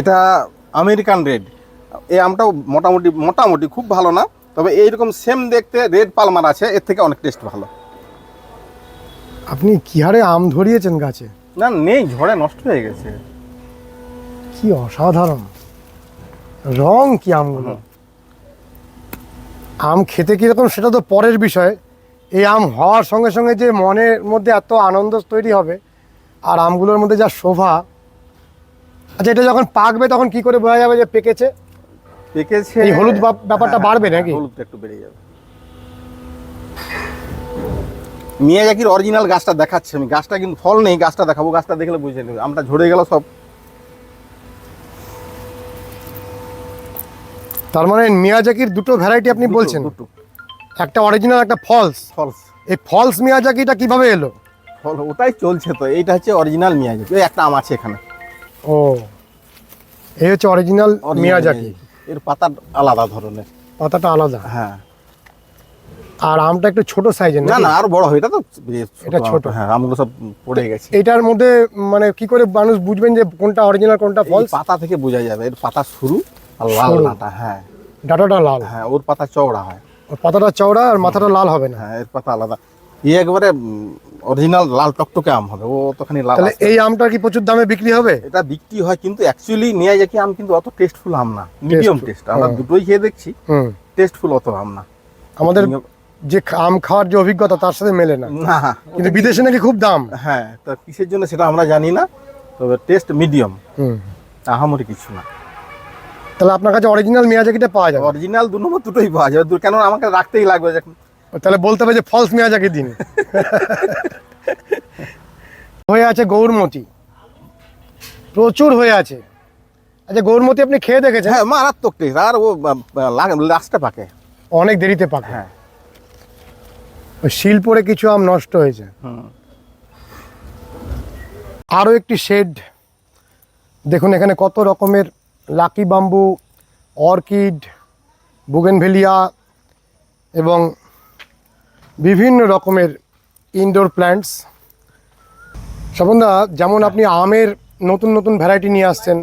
এটা American red. এই আমটাও মোটামুটি মোটামুটি খুব ভালো না তবে এইরকম সেম দেখতে রেড পালমার আছে এর থেকে অনেক টেস্ট ভালো। আপনি কি হারে আম ধরিয়েছেন গাছে? না নেই ঝড়ে নষ্ট হয়ে গেছে। কি অসাধারণ। রং কি আমগুলো? আম খেতে কীরকম সেটা তো পরের বিষয়। এই আম হওয়ার সঙ্গে সঙ্গে যে মনের মধ্যে এত আনন্দ তৈরি হবে আর আমগুলোর মধ্যে যা শোভা আচ্ছা এটা যখন পাকবে তখন কি করে বোঝা যাবে যে পেকেছে? পেকেছে এই হলুদ ব্যাপারটা হ্যাঁ, বাড়বে নাকি? হলুদটা একটু বেড়ে যাবে। মিয়াজাকির অরিজিনাল গাছটা দেখাচ্ছে। আমি গাছটা কিন্তু ফল নেই গাছটা দেখাবো গাছটা দেখলে বুঝে নেবে। আমটা ঝরে গেল সব। তার মানে মিয়াজাকির দুটো ভ্যারাইটি আপনি বলছেন? দুটো। একটা অরিজিনাল একটা ফলস ফলস এই ফলস মিয়াজাকিটা কীভাবে এলো? ফল ওটাই চলছে তো। এইটা হচ্ছে অরিজিনাল মিয়াজাকি। ওই একটা আম আছে এখানে। ও। এই হচ্ছে অরিজিনাল মিয়াজাকি এর পাতা আলাদা ধরনের। পাতাটা আলাদা। হ্যাঁ। আর আমটা একটু ছোট সাইজের না না আরও বড় হয়। এটা তো এটা ছোট। হ্যাঁ আমগুলো সব পড়ে গেছে। এটার মধ্যে মানে কি করে মানুষ বুঝবেন যে কোনটা অরিজিনাল কোনটা ফলস পাতা থেকে বোঝা যাবে। এর পাতা শুরু আর লাল। নাটা হ্যাঁ। ডাটাটা লাল। হ্যাঁ ওর পাতা চওড়া হয়। ওর পাতাটা চওড়া আর মাথাটা লাল হবে না। হ্যাঁ এর পাতা আলাদা। এই একবারে অরিজিনাল লাল টকটকে আম হবে। ও তখনই লাল তাহলে এই আমটা কি প্রচুর দামে বিক্রি হবে? এটা বিক্রি হয় কিন্তু অ্যাকচুয়ালি নিয়ে যাকি আম কিন্তু অত টেস্টফুল আম না। মিডিয়াম টেস্ট আমরা। দুটোই খেয়ে দেখছি। হুম। টেস্টফুল অত আম না। আমাদের যে আম খাওয়ার যে অভিজ্ঞতা তার সাথে মেলে না। না। কিন্তু বিদেশে নাকি খুব দাম। হ্যাঁ তা কিসের জন্য সেটা আমরা জানি না। তবে টেস্ট মিডিয়াম হুম। আহামরি কিছু না। তাহলে আপনার কাছে অরিজিনাল মিয়াজাকিটা পাওয়া যাবে। অরিজিনাল দু নম্বর দুটোই পাওয়া যাবে। কেন আমাকে রাখতেই লাগবে। যখন তাহলে বলতে হবে যে ফলস মিয়াজাকি দিন। হয়ে আছে গৌরমতি। প্রচুর হয়ে আছে। আচ্ছা গৌরমতি আপনি খেয়ে দেখেছেন? হ্যাঁ মারাত্মক টেস্ট আর ও লাস্টে পাকে। অনেক দেরিতে পাকে। হ্যাঁ। ওই শিল পরে কিছু আম নষ্ট হয়েছে। আরও একটি শেড। দেখুন এখানে কত রকমের লাকি বাম্বু অর্কিড বুগেনভেলিয়া এবং বিভিন্ন রকমের ইনডোর প্ল্যান্টস স্বপনদা যেমন আপনি আমের নতুন নতুন ভ্যারাইটি নিয়ে আসছেন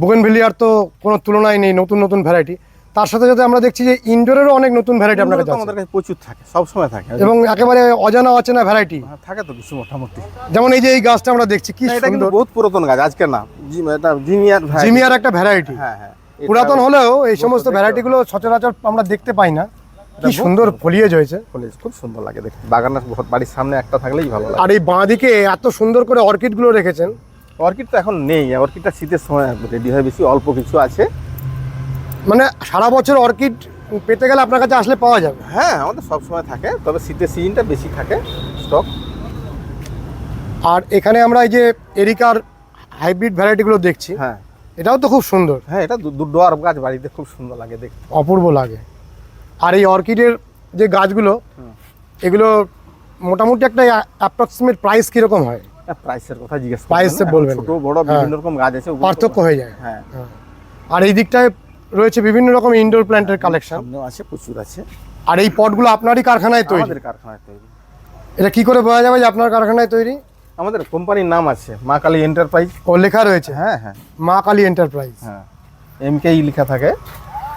বুগেনভেলিয়ার তো কোনো তুলনায় নেই নতুন নতুন ভ্যারাইটি তার সাথে সাথে আমরা দেখছি যে ইনডোরেরও অনেক নতুন ভ্যারাইটি আপনার কাছে আমাদের কাছে প্রচুর থাকে সব সময় থাকে। এবং একেবারে অজানা অচেনা ভ্যারাইটি থাকে তো কিছু মোটামুটি। যেমন এই যে এই গাছটা আমরা দেখছি কি এটা কিন্তু বহুত পুরাতন গাছ আজকে না এটা variety। জিমিয়ার একটা ভ্যারাইটি হ্যাঁ হ্যাঁ পুরাতন হলেও এই সমস্ত ভ্যারাইটিগুলো সচরাচর আমরা দেখতে পাই না। কি সুন্দর ফলিয়েজ হয়েছে। ফলে খুব সুন্দর লাগে দেখতে। বাগানের বাড়ির সামনে একটা থাকলেই ভালো লাগে। আর এই বাঁদিকে এত সুন্দর করে অর্কিডগুলো রেখেছেন। অর্কিড তো এখন নেই। অর্কিডটা শীতের সময় রেডি হয় বেশি অল্প কিছু আছে। মানে সারা বছর অর্কিড পেতে গেলে আপনার কাছে আসলে পাওয়া যাবে। হ্যাঁ আমাদের সব সময় থাকে তবে শীতের সিজনটা বেশি থাকে স্টক আর এখানে আমরা এই যে এরিকার হাইব্রিড ভ্যারাইটিগুলো দেখছি হ্যাঁ। এটাও তো খুব সুন্দর। হ্যাঁ এটা দু- দু গাছ বাড়িতে খুব সুন্দর লাগে দেখতে। অপূর্ব লাগে। আর এই অর্কিডের যে গাছগুলো এগুলো মোটামুটি একটা অ্যাপ্রক্সিমেট প্রাইস কীরকম হয়? প্রাইসের কথা জিজ্ঞেস এ না? বলবেন। ছোট বড় হ্যাঁ। বিভিন্ন রকম গাছ আছে পার্থক্য হয়ে যায়। হ্যাঁ। হ্যাঁ। আর এই দিকটায় রয়েছে বিভিন্ন রকম ইনডোর প্ল্যান্টের কালেকশন আছে প্রচুর আছে। আর এই পটগুলো আপনারই কারখানায় তৈরি? আমাদের কারখানায় তৈরি। এটা কি করে বোঝা যাবে যে আপনার কারখানায় তৈরি? আমাদের কোম্পানির নাম আছে মা কালী এন্টারপ্রাইজ ও লেখা রয়েছে? হ্যাঁ হ্যাঁ। মা কালী এন্টারপ্রাইজ হ্যাঁ। এমকে লেখা থাকে।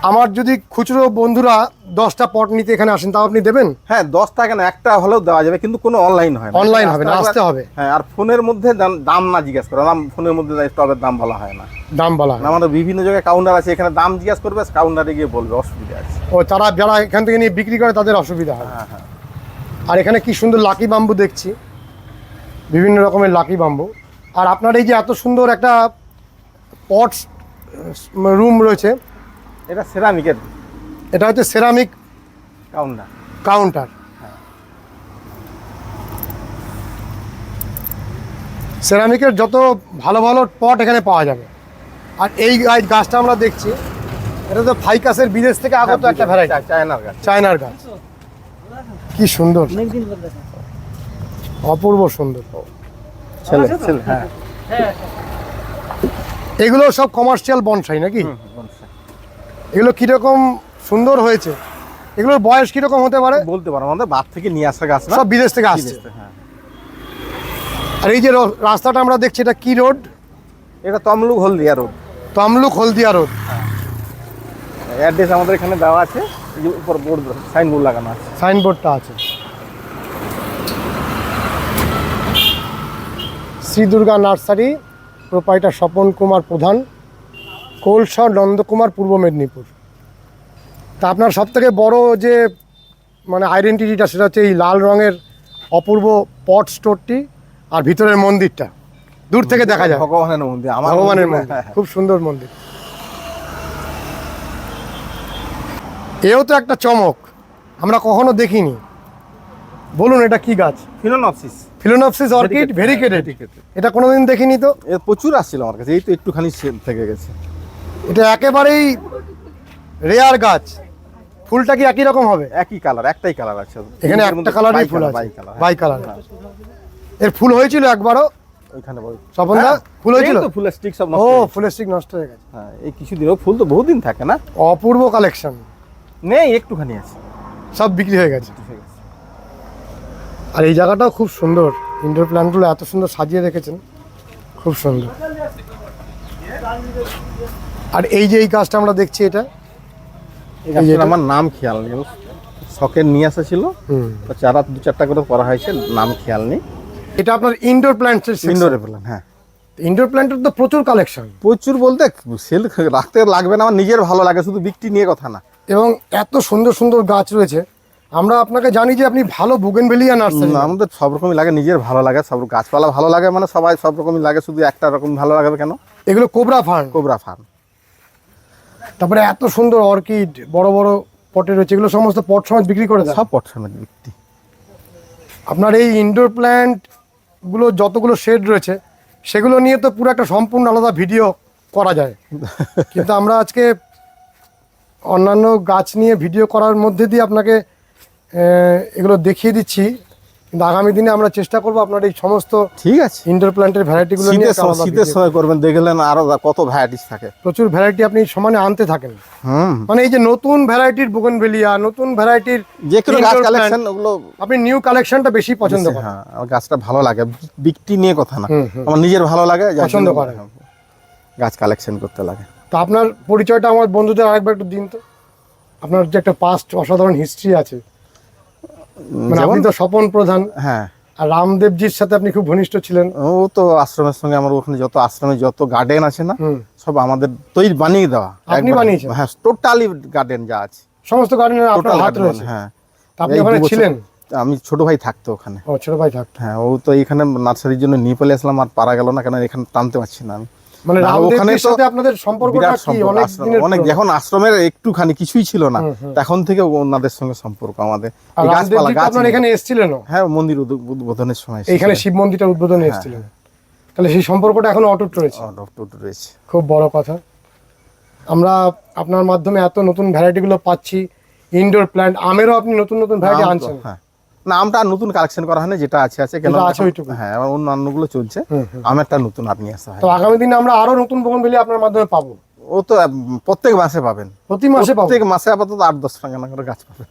আমার যদি খুচরো বন্ধুরা দশটা পট নিতে এখানে আসেন তাও আপনি দেবেন? হ্যাঁ দশটা টাকা না একটা হলেও দেওয়া যাবে কিন্তু কোনো অনলাইন হয় অনলাইন হবে না আসতে হবে। হ্যাঁ আর ফোনের মধ্যে দাম- দাম না জিজ্ঞেস করে। দাম ফোনের মধ্যে স্টকের দাম বলা হয় না। দাম বলা হয়। আমাদের বিভিন্ন জায়গায় কাউন্টার আছে এখানে দাম জিজ্ঞেস করবে কাউন্টারে গিয়ে বলবে অসুবিধা আছে। ও তারা যারা এখান থেকে নিয়ে বিক্রি করে তাদের অসুবিধা হয় হ্যাঁ হ্যাঁ। আর এখানে কি সুন্দর লাকি বাম্বু দেখছি। বিভিন্ন রকমের লাকি বাম্বু আর আপনার এই যে এত সুন্দর একটা পটস রুম রয়েছে এটা সেরামিকের এটা হচ্ছে সেরামিক কাউন্টার কাউন্টার সেরামিকের যত ভালো ভালো পট এখানে পাওয়া যাবে। আর এই গাছটা আমরা দেখছি এটা তো ফাইকাসের বিদেশ থেকে আগত একটা ভ্যারাইটি চায়নার গাছ। চায়নার গাছ। কি সুন্দর। অপূর্ব সুন্দর। ছেলে ছেলে হ্যাঁ। এগুলো সব কমার্শিয়াল বনসাই নাকি। এগুলো কীরকম সুন্দর হয়েছে? এগুলোর বয়স কীরকম হতে পারে? বলতে পারো আমাদের বাদ থেকে নিয়ে আসা গাছ সব বিদেশ থেকে আসছে। হ্যাঁ। আর এই যে রাস্তাটা আমরা দেখছি এটা কি রোড? এটা Tamluk Haldia road. Tamluk Haldia road. Address আমাদের এখানে দেওয়া আছে উপর বোর্ড সাইনবোর্ড লাগানো আছে। সাইনবোর্ডটা আছে। Shri Durga nursery proprietor Swapan Kumar Pradhan. কোলসর Nandakumar পূর্ব মেদিনীপুর। তা আপনার সব থেকে বড় যে মানে আইডেন্টিটিটা সেটা হচ্ছে এই লাল রঙের অপূর্ব পট স্টোরটি আর ভিতরের মন্দিরটা। দূর থেকে দেখা যায়। ভগবানের মন্দির আমার ভগবানের মন্দির। খুব সুন্দর মন্দির। এও তো একটা চমক আমরা কখনো দেখিনি। বলুন এটা কি গাছ? ফিলোনপসিস ফিলোনপসিস অর্কিড ভেরিকেটেড এটা কোনোদিন দেখিনি তো? প্রচুর আসছিল আমার কাছে এই তো একটুখানি থেকে গেছে। এটা একেবারেই রেয়ার গাছ। ফুলটা কি একই রকম হবে? একই কালার একটাই কালার আছে। এখানে একটা কালারই ফুল আছে। বাই কালার, হ্যাঁ। বাই কালারের ফুল হয়েছিল একবারও। ওইখানে স্বপনদা ফুল হয়েছিল? তো ফুলের স্টিক সব ও হয়ে। ফুলের স্টিক নষ্ট হয়ে গেছে। হ্যাঁ এই কিছুদিন ও ফুল তো বহুদিন থাকে না। অপূর্ব কালেকশন নেই একটুখানি আছে। সব বিক্রি হয়ে গেছে। আর এই জায়গাটাও খুব সুন্দর। ইনডোর প্ল্যান্টগুলো এত সুন্দর সাজিয়ে রেখেছেন। খুব সুন্দর। আর এই যে এই গাছটা আমরা দেখছি এটা আমার নাম খেয়াল নেই শখের নিয়ে আসা ছিল। চারা দু চারটা করে করা হয়েছে নাম খেয়াল নেই। এটা আপনার ইনডোর প্ল্যান্টসের ইনডোরে বললেন হ্যাঁ। ইনডোর প্ল্যান্টের তো প্রচুর কালেকশন প্রচুর বলতে সেল রাখতে লাগবে না আমার নিজের ভালো লাগে শুধু বিক্রি নিয়ে কথা না। এবং এত সুন্দর সুন্দর গাছ রয়েছে। আমরা আপনাকে জানি যে আপনি ভালো বুগেনভেলিয়া নার্সারি না, আমাদের সব রকমই লাগে নিজের ভালো লাগে সব গাছপালা ভালো লাগে মানে সবাই সব রকমই লাগে শুধু একটা রকম ভালো লাগবে কেন? এগুলো কোবরা ফার্ম কোবরা ফার্ম তারপরে এত সুন্দর অর্কিড বড় বড় পটে রয়েছে এগুলো সমস্ত পট সমাজ বিক্রি করে সব পটসমের বিক্রি। আপনার এই ইনডোর প্ল্যান্টগুলো যতগুলো শেড রয়েছে সেগুলো নিয়ে তো পুরো একটা সম্পূর্ণ আলাদা ভিডিও করা যায়। কিন্তু আমরা আজকে অন্যান্য গাছ নিয়ে ভিডিও করার মধ্যে দিয়ে আপনাকে এগুলো দেখিয়ে দিচ্ছি। কিন্তু আগামী দিনে আমরা চেষ্টা করব আপনার এই সমস্ত ঠিক আছে। ইনডোর প্ল্যান্টের ভ্যারাইটিগুলো নিয়ে শীতের সময় করবেন দেখলেন আরও কত ভ্যারাইটিস থাকে। প্রচুর ভ্যারাইটি আপনি সমানে আনতে থাকেন। মানে এই যে নতুন ভ্যারাইটির বুগনভেলিয়া নতুন ভ্যারাইটির যে কোনো গাছ কালেকশন ওগুলো আপনি নিউ কালেকশনটা বেশি পছন্দ করেন। হ্যাঁ গাছটা ভালো লাগে। বিক্রি নিয়ে কথা না। আমার নিজের ভালো লাগে পছন্দ জন্য করেন। গাছ কালেকশন করতে লাগে। তো আপনার পরিচয়টা আমার বন্ধুদের আরেকবার একটু দিন তো। আপনার যে একটা পাস্ট অসাধারণ হিস্ট্রি আছে। যেমন আপনি তো স্বপন প্রধান। হ্যাঁ। আর রামদেবজির সাথে আপনি খুব ঘনিষ্ঠ ছিলেন। ও তো আশ্রমের সঙ্গে আমার ওখানে যত আশ্রমে যত গার্ডেন আছে না সব আমাদের তৈরি বানিয়ে দেওয়া। আপনি বানিয়েছেন? হ্যাঁ টোটালি গার্ডেন যা আছে। সমস্ত আপনার হাত রয়েছে? হ্যাঁ। আপনি ওখানে ছিলেন? আমি ছোট ভাই থাকতো ওখানে। ও ছোট ভাই থাকতো। হ্যাঁ ও তো এখানে নার্সারির জন্য নিয়ে চলে আসলাম আর পারা গেল না কেন এখানে টানতে পারছি না আমি। মানে ওখানে সাথে আপনাদের সম্পর্কটা কি? অনেক দিনের অনেক? যখন আশ্রমের একটুখানি কিছুই ছিল না। তখন থেকে ওনাদের সঙ্গে সম্পর্ক আমাদের। গাছপালা গাছ আপনার এখানে এসেছিলেন হ্যাঁ মন্দির উদ্বোধনের সময় এইখানে শিব মন্দিরটা উদ্বোধনে হ্যাঁ, এসেছিলেন। তাহলে সেই সম্পর্কটা এখন অটুট রয়েছে। ডক্টর রয়েছে। খুব বড় কথা। আমরা আপনার মাধ্যমে এত নতুন ভ্যারাইটিগুলো পাচ্ছি। ইনডোর প্ল্যান্ট আমেরও আপনি নতুন নতুন ভ্যারাইটি আনছেন। হ্যাঁ। না আমটা নতুন কালেকশন করা হয়নি যেটা আছে আছে কেন আছে ওইটুকু। হ্যাঁ অন্যান্যগুলো চলছে। হুম। নতুন আর নিয়ে আসা হয় তো আগামী দিনে আমরা আরও নতুন বগনভেলি আপনার মাধ্যমে পাবো? ও তো প্রত্যেক মাসে পাবেন। প্রতি মাসে প্রত্যেক মাসে আপাতত আট দশ টাকা না করে গাছ পাবেন।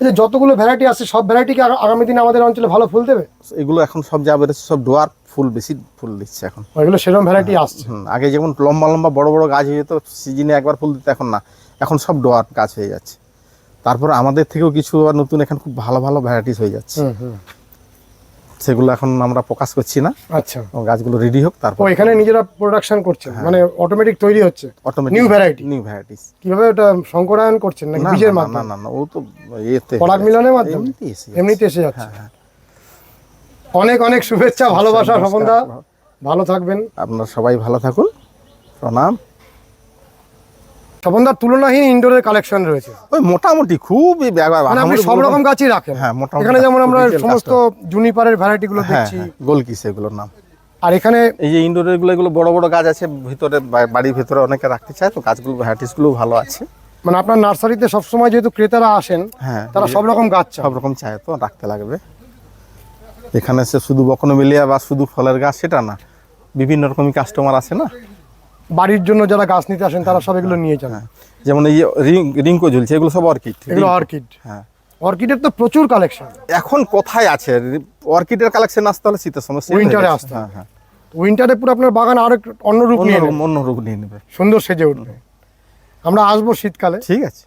যতগুলো ভ্যারাইটি আছে সব ভ্যারাইটি কি আগামী দিনে আমাদের অঞ্চলে ভালো ফুল দেবে? এগুলো এখন সব যা বেরোচ্ছে সব ডোয়ার ফুল বেশি ফুল দিচ্ছে এখন। এগুলো সেরকম ভ্যারাইটি আসছে। আগে যেমন লম্বা লম্বা বড় বড় গাছ হয়ে যেত সিজনে একবার ফুল দিত এখন না। এখন সব ডোয়ার গাছ হয়ে যাচ্ছে। তারপর আমাদের থেকেও কিছু আবার নতুন এখন খুব ভালো ভালো ভ্যারাইটিস হয়ে যাচ্ছে। সেগুলো এখন আমরা প্রকাশ করছি না। আচ্ছা। গাছগুলো রেডি হোক তারপর এখানে নিজেরা প্রোডাকশন করছেন? হ্যাঁ। মানে অটোমেটিক তৈরি হচ্ছে? Automatic New variety? New varieties কীভাবে ওটা সংকরায়ন করছেন নাকি বীজের না, না না না ও তো এতে পরাগ মিলনের মাধ্যমে? এমনিতে এসে যাচ্ছে। হ্যাঁ, হ্যাঁ। অনেক অনেক শুভেচ্ছা ভালোবাসা নমস্কার। ভালো থাকবেন। আপনারা সবাই ভালো থাকুন। প্রণাম। তুলনাহীন ইনডোরের কালেকশন রয়েছে। ওই মোটামুটি খুবই মানে আপনি সব রকম গাছই রাখেন। হ্যাঁ, মোটামুটি এখানে যেমন আমরা সমস্ত জুনিপারের হ্যাঁ দেখছি। গোলকিস এগুলোর নাম। আর এখানে এই যে ইনডোরেরগুলো এগুলো বড় বড় গাছ আছে ভিতরে বাড়ির ভিতরে অনেকে রাখতে চায় তো গাছগুলো ভ্যারাইটিসগুলো ভালো আছে। মানে আপনার নার্সারিতে সবসময় যেহেতু ক্রেতারা আসেন হ্যাঁ তারা সব রকম গাছ সব রকম চায় তো রাখতে লাগবে। এখানে সে শুধু বকনো মিলিয়া বা শুধু ফলের গাছ সেটা না। বিভিন্ন রকমই কাস্টমার আছে না? বাড়ির জন্য যারা গাছ নিতে আসেন তারা সব এগুলো নিয়ে যান। হ্যাঁ যেমন এই রিং রিঙ্কো ঝুলছে এগুলো সব অর্কিড। এগুলো অর্কিড। হ্যাঁ। অর্কিডের তো প্রচুর কালেকশন এখন কোথায় আছে? অর্কিডের কালেকশন আসতে হলে শীতের সময় হয়ে গেছে। আসতে হ্যাঁ হ্যাঁ। উইন্টারে পুরো আপনার বাগান আরও অন্য রূপ নিয়ে। অন্য রূপ নিয়ে নেবে। সুন্দর সেজে উঠবে। আমরা আসব শীতকালে। ঠিক আছে।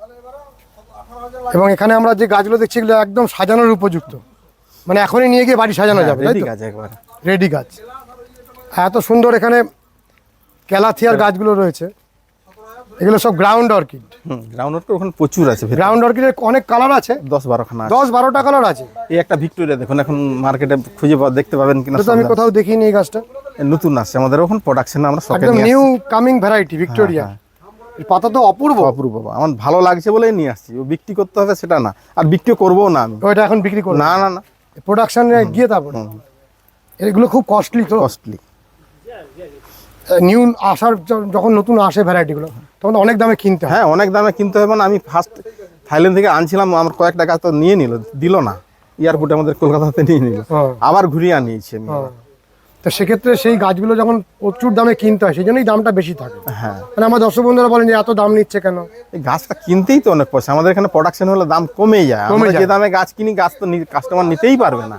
এবং এখানে আমরা যে গাছগুলো দেখছি এগুলো একদম সাজানোর উপযুক্ত। মানে এখনই নিয়ে গিয়ে বাড়ি সাজানো যাবে রেডি গাছ একবার। রেডি গাছ। এত সুন্দর এখানে ক্যালাথিয়ার গাছগুলো রয়েছে। এগুলো সব গ্রাউন্ড অর্কিড হুম গ্রাউন্ড ওখানে প্রচুর আছে। গ্রাউন্ড অর্কিডের অনেক কালার আছে। দশ বারো খানা আছে। দশ বারোটা কালার আছে। এই একটা ভিক্টোরিয়া দেখুন এখন মার্কেটে খুঁজে পাওয়া দেখতে পাবেন কিনা আমি কোথাও দেখিনি এই গাছটা। নতুন আসছে আমাদের ওখানে প্রোডাকশনে আমরা একদম নিউ কামিং ভ্যারাইটি ভিক্টোরিয়া পাতা তো অপূর্ব। অপূর্ব বাবা। আমার ভালো লাগছে বলেই নিয়ে আসছি। ও বিক্রি করতে হবে সেটা না। আর বিক্রি করব না আমি। ওইটা এখন বিক্রি করবে। না না না। প্রোডাকশনে গিয়ে তারপরে। এগুলো খুব কস্টলি তো। কস্টলি নিউ আসার যখন নতুন আসে ভ্যারাইটিগুলো তখন অনেক দামে কিনতে হ্যাঁ। অনেক দামে কিনতে হবে না আমি ফার্স্ট থাইল্যান্ড থেকে আনছিলাম আমার কয়েকটা গাছ তো নিয়ে নিল দিল না। এয়ারপোর্টে আমাদের কলকাতাতে নিয়ে নিল। আবার ঘুরিয়ে আনিয়েছি আমি। তো সেক্ষেত্রে সেই গাছগুলো যখন প্রচুর দামে কিনতে হয় সেই জন্যই দামটা বেশি থাকে। হ্যাঁ। মানে আমার দর্শক বন্ধুরা বলেন যে এত দাম নিচ্ছে কেন? এই গাছটা কিনতেই তো অনেক পয়সা। আমাদের এখানে প্রোডাকশন হলে দাম কমেই যায়। কমে আমরা যে দামে গাছ কিনি গাছ তো কাস্টমার নিতেই পারবে না।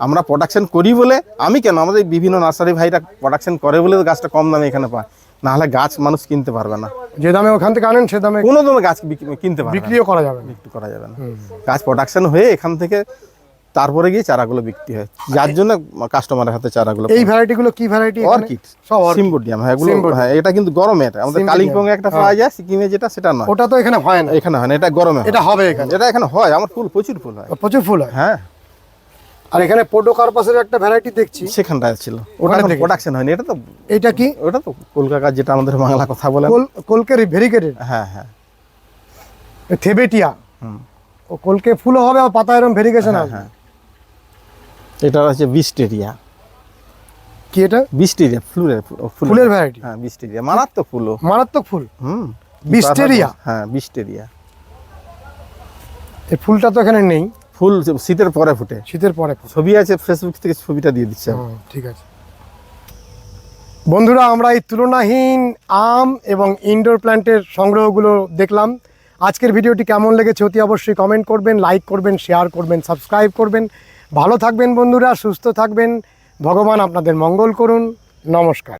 আমরা প্রোডাকশন করি বলে আমি কেন? আমাদের বিভিন্ন নার্সারি ভাইরা প্রোডাকশন করে বলে গাছটা কম দামে এখানে পায়। না হলে গাছ মানুষ কিনতে পারবে না। যে দামে ওখান থেকে আনেন সে দামে কোনো দামে গাছ কিনতে পারবে বিক্রিও করা যাবে বিক্রি করা যাবে না। গাছ প্রোডাকশন হয়ে এখান থেকে তারপরে গিয়ে চারাগুলো বিক্রি হয়। যার জন্য কাস্টমারের হাতে চারাগুলো এই ভ্যারাইটিগুলো কি ভ্যারাইটি অর্কিড সব। সিম্বোডিয়াম হ্যাঁ এগুলো। হ্যাঁ এটা কিন্তু গরমের আমাদের Symbodium, কালিম্পং একটা পাওয়া যায় সিকিমে যেটা সেটা নয়। ওটা তো এখানে হয় না। এখানে হয় না এটা গরমে এটা হবে এখানে। এটা এখানে হয় আমার ফুল প্রচুর ফুল হয়। প্রচুর ফুল হয়? হ্যাঁ। আর এখানে পোডো কার্পাসের একটা ভ্যারাইটি দেখছি। সেখানটায় ছিল। ওটা? প্রোডাকশন হয়নি এটা তো এটা কি? ওটা তো কলকাতা যেটা আমাদের বাংলা কথা বলে। কোল কোলকের ভেরিকেটেড? হ্যাঁ হ্যাঁ। থেবেটিয়া। হুম। ও কলকে ফুলও হবে আর পাতা এরকম ভেরিকেশন হ্যাঁ এটা হচ্ছে বিস্টেরিয়া কি এটা? বিস্টেরিয়া ফুলের ফুল ফুলের ভ্যারাইটি হ্যাঁ বিস্টেরিয়া মারাত্মক ফুলও মারাত্মক ফুল। হুম। বিস্টেরিয়া? হ্যাঁ বিস্টেরিয়া এই ফুলটা তো এখানে নেই। ফুল শীতের পরে ফুটে। শীতের পরে ছবি আছে ফেসবুক থেকে ছবিটা দিয়ে দিচ্ছে। ঠিক আছে। বন্ধুরা আমরা এই তুলনাহীন আম এবং ইনডোর প্ল্যান্টের সংগ্রহগুলো দেখলাম। আজকের ভিডিওটি কেমন লেগেছে অতি অবশ্যই কমেন্ট করবেন লাইক করবেন শেয়ার করবেন সাবস্ক্রাইব করবেন। ভালো থাকবেন বন্ধুরা সুস্থ থাকবেন। ভগবান আপনাদের মঙ্গল করুন। নমস্কার।